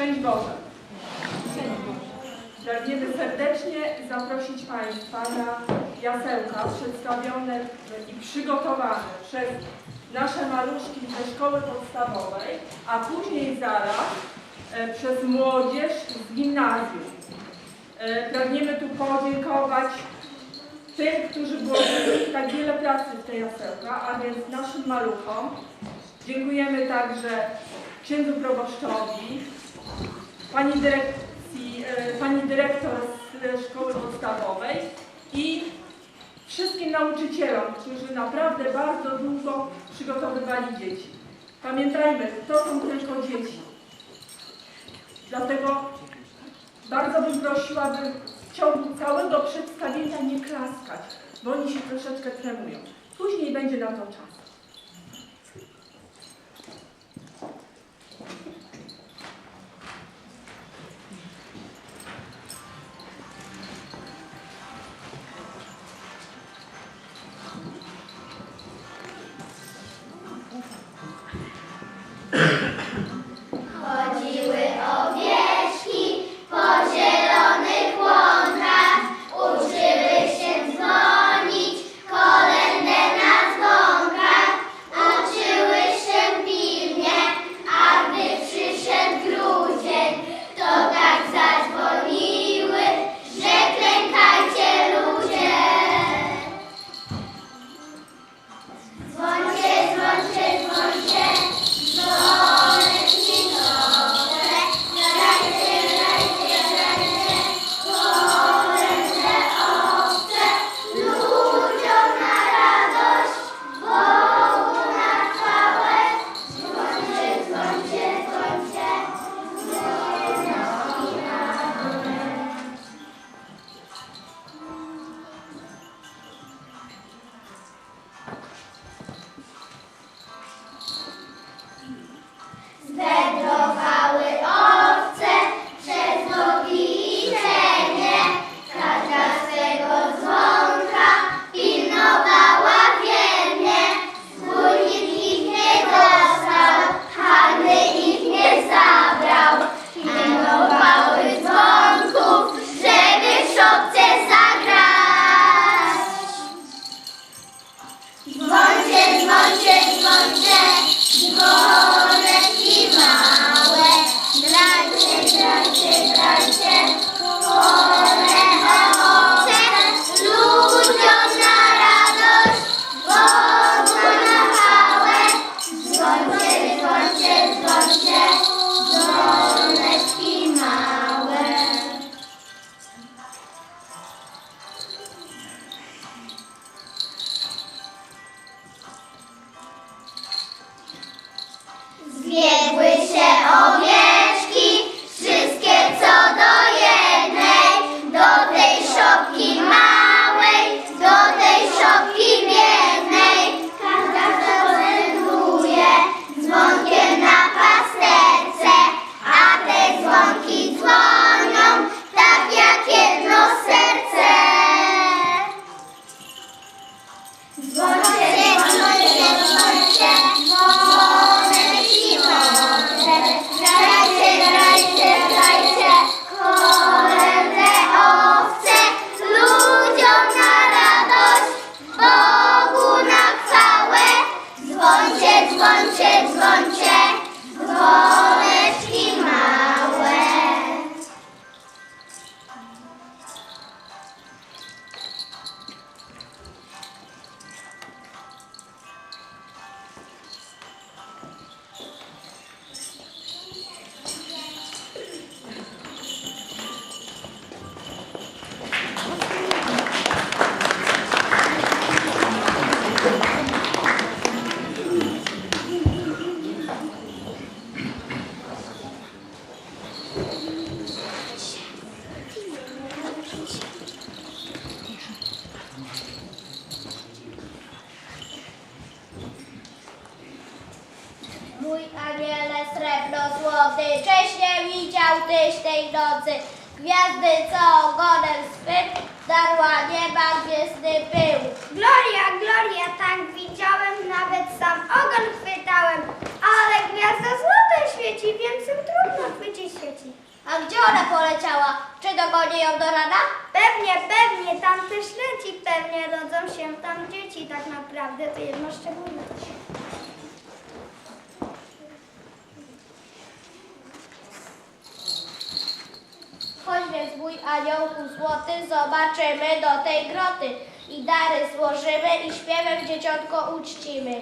Szczęść Boże! Pragniemy serdecznie zaprosić Państwa na jasełka przedstawione i przygotowane przez nasze maluszki ze szkoły podstawowej, a później zaraz e, przez młodzież z gimnazjum. E, Pragniemy tu podziękować tym, którzy włożyli tak wiele pracy w te jasełka, a więc naszym maluchom. Dziękujemy także księdzu proboszczowi, pani, dyrekcji, e, pani dyrektor z szkoły podstawowej i wszystkim nauczycielom, którzy naprawdę bardzo długo przygotowywali dzieci. Pamiętajmy, to są tylko dzieci. Dlatego bardzo bym prosiła, by w ciągu całego przedstawienia nie klaskać, bo oni się troszeczkę tremują. Później będzie na to czas. dysznej nocy. Gwiazdy, co ogonem swym darła nieba gwiezdny pył. Gloria, gloria, tak widziałem, nawet sam ogon chwytałem. Ale gwiazda złota świeci, więc ją trudno chwycić świeci. A gdzie ona poleciała? Czy dogoni ją do rana? Pewnie, pewnie, tam też leci, pewnie rodzą się tam dzieci. Tak naprawdę to jedno szczególne. Chodź więc mój aniołku złoty, zobaczymy do tej groty i dary złożymy i śpiewem dzieciątko uczcimy.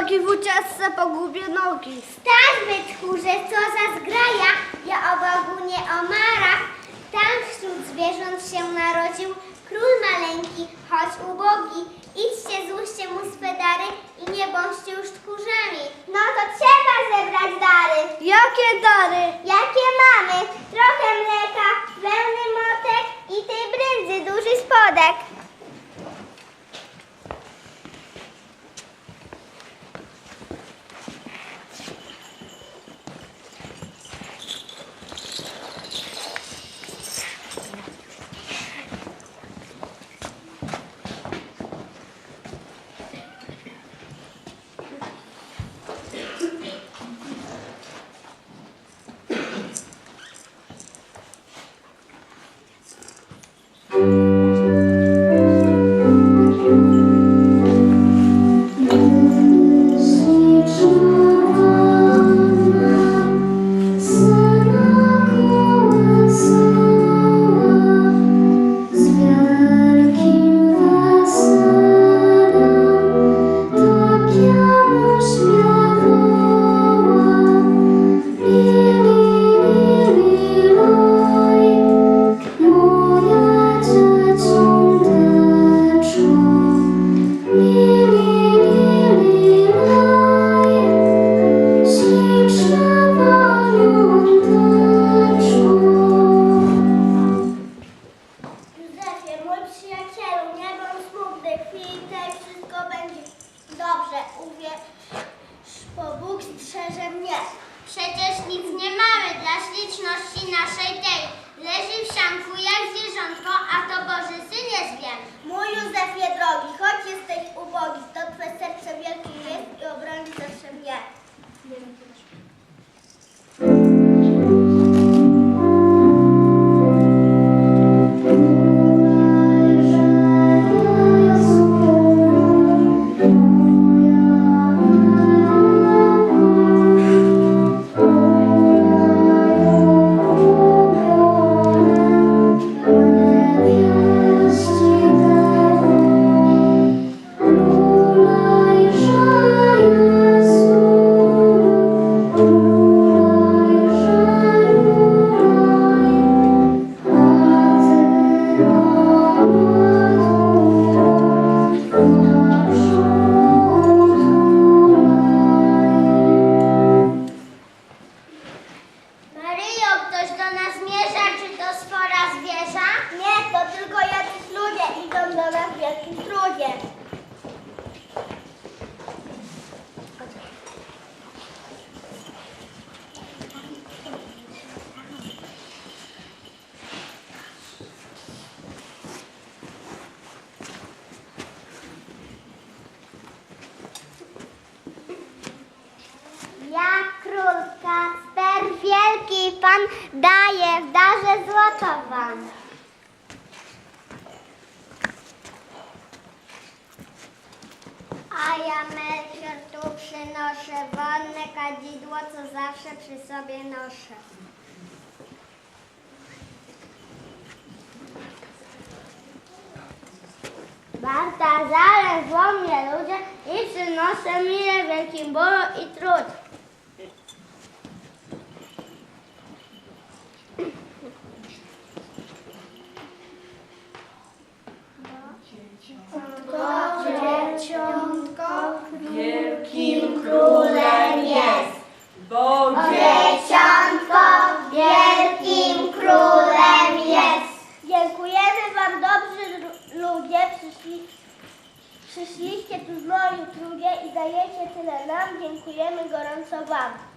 nogi, włóczasce pogubię nogi. Stań, wytchórze, co za zgraja, ja o Bogu nie o marach. Tam wśród zwierząt się narodził król maleńki, choć ubogi. Idźcie, złóżcie mu swe dary i nie bądźcie już tchórzami. No to trzeba zebrać dary. Jakie dary? Jakie mamy? Trochę mleka, wełny motek i tej brędzy duży spodek. wielki Pan daje w darze złoto wam. A ja Melchior tu przynoszę wolne kadzidło, co zawsze przy sobie noszę. Bartazarem zło mnie ludzie i przynoszę mile wielkim bólu i trud. Nam. Dziękujemy gorąco Wam.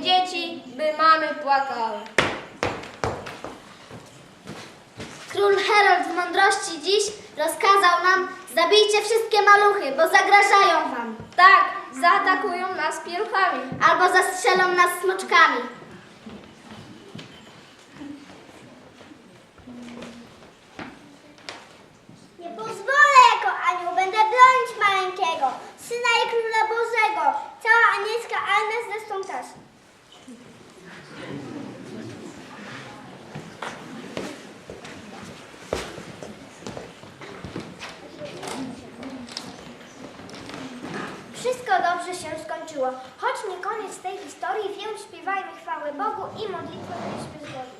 Dzieci, by mamy płakały. Król Herod z mądrości dziś rozkazał nam, zabijcie wszystkie maluchy, bo zagrażają wam. Tak, zaatakują nas pieluchami. Albo zastrzelą nas smoczkami. Nie pozwolę jako anioł, będę bronić maleńkiego, syna i króla Bożego. Cała anielska armia zresztą też. Więc śpiewajmy chwały Bogu i modlitwę byliśmy zgodni.